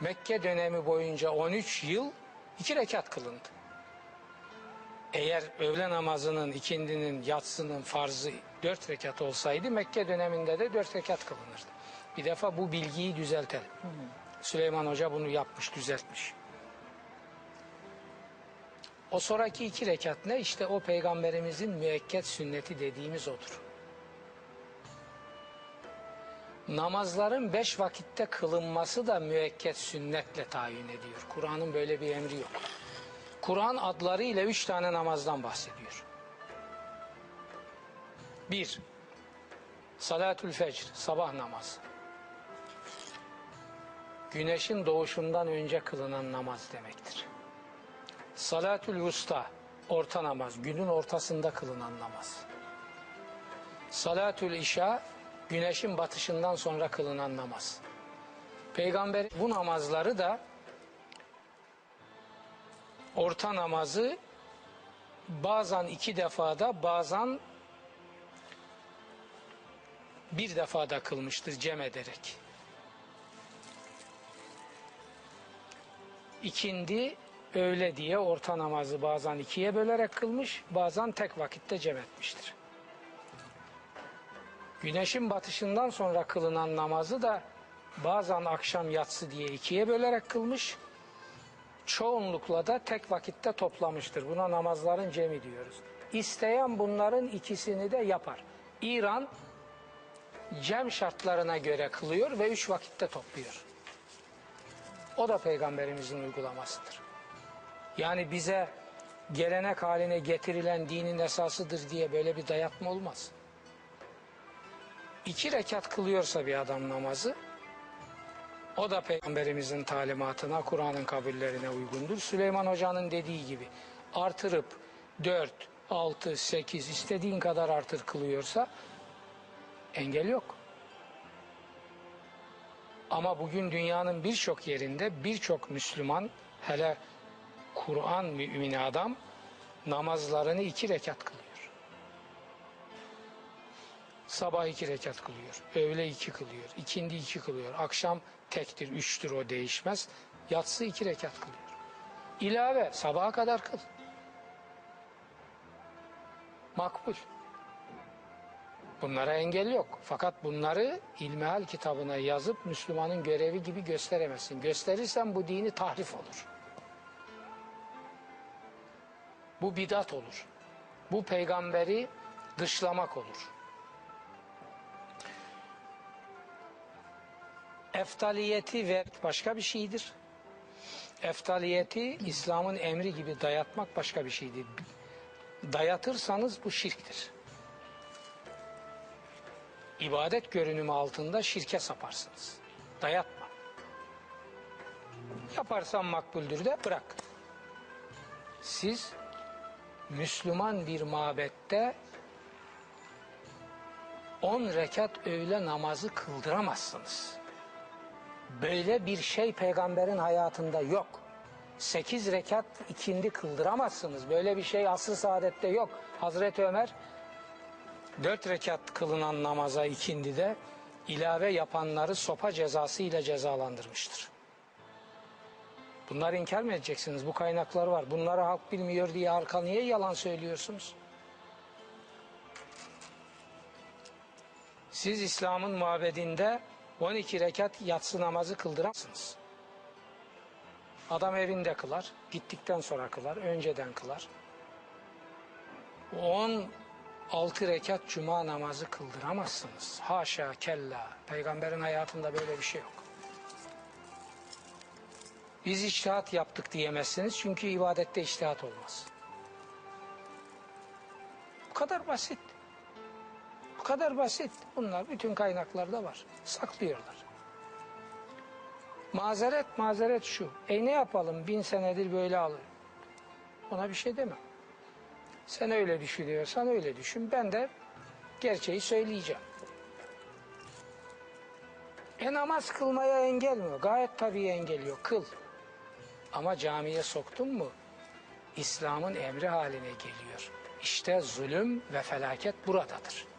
Mekke dönemi boyunca 13 yıl iki rekat kılındı. Eğer öğle namazının, ikindinin, yatsının farzı dört rekat olsaydı Mekke döneminde de dört rekat kılınırdı. Bir defa bu bilgiyi düzeltelim. Süleyman Hoca bunu yapmış, düzeltmiş. O sonraki iki rekat ne? İşte o peygamberimizin müekket sünneti dediğimiz odur. Namazların beş vakitte kılınması da müekket sünnetle tayin ediyor. Kur'an'ın böyle bir emri yok. Kur'an adlarıyla üç tane namazdan bahsediyor. Bir, salatül fecr, sabah namazı. Güneşin doğuşundan önce kılınan namaz demektir. Salatül vusta, orta namaz, günün ortasında kılınan namaz. Salatül işa, güneşin batışından sonra kılınan namaz. Peygamber bu namazları da orta namazı bazen iki defada bazen bir defada kılmıştır cem ederek. İkindi öğle diye orta namazı bazen ikiye bölerek kılmış, bazen tek vakitte cem etmiştir. Güneşin batışından sonra kılınan namazı da bazen akşam yatsı diye ikiye bölerek kılmış, çoğunlukla da tek vakitte toplamıştır. Buna namazların cemi diyoruz. İsteyen bunların ikisini de yapar. İran cem şartlarına göre kılıyor ve üç vakitte topluyor. O da peygamberimizin uygulamasıdır. Yani bize gelenek haline getirilen dinin esasıdır diye böyle bir dayatma olmaz. İki rekat kılıyorsa bir adam namazı, o da peygamberimizin talimatına, Kur'an'ın kabullerine uygundur. Süleyman Hoca'nın dediği gibi artırıp 4, 6, 8 istediğin kadar artır kılıyorsa engel yok. Ama bugün dünyanın birçok yerinde birçok Müslüman hele Kur'an mümini adam namazlarını iki rekat kılıyor. Sabah iki rekat kılıyor. Öğle iki kılıyor. ikindi iki kılıyor. Akşam tektir, üçtür o değişmez. Yatsı iki rekat kılıyor. İlave sabaha kadar kıl. Makbul. Bunlara engel yok. Fakat bunları ilmihal kitabına yazıp Müslümanın görevi gibi gösteremezsin. Gösterirsen bu dini tahrif olur. Bu bidat olur. Bu peygamberi dışlamak olur. Eftaliyeti ve başka bir şeydir. Eftaliyeti İslam'ın emri gibi dayatmak başka bir şeydir. Dayatırsanız bu şirktir. İbadet görünümü altında şirke saparsınız. Dayatma. Yaparsan makbuldür de bırak. Siz Müslüman bir mabette 10 rekat öğle namazı kıldıramazsınız. Böyle bir şey peygamberin hayatında yok. 8 rekat ikindi kıldıramazsınız. Böyle bir şey asıl saadette yok. Hazreti Ömer 4 rekat kılınan namaza ikindi de ilave yapanları sopa cezası ile cezalandırmıştır. Bunları inkar mı edeceksiniz? Bu kaynaklar var. Bunları halk bilmiyor diye arka niye yalan söylüyorsunuz? Siz İslam'ın mabedinde 12 rekat yatsı namazı kıldıramazsınız. Adam evinde kılar, gittikten sonra kılar, önceden kılar. 16 rekat cuma namazı kıldıramazsınız. Haşa kella. Peygamberin hayatında böyle bir şey yok. Biz içtihat yaptık diyemezsiniz çünkü ibadette içtihat olmaz. Bu kadar basit. Bu kadar basit. Bunlar bütün kaynaklarda var. Saklıyorlar. Mazeret mazeret şu. E ne yapalım bin senedir böyle alıyor. Ona bir şey demem. Sen öyle düşünüyorsan öyle düşün. Ben de gerçeği söyleyeceğim. E namaz kılmaya engel mi? Gayet tabii engel yok. Kıl. Ama camiye soktun mu İslam'ın emri haline geliyor. İşte zulüm ve felaket buradadır.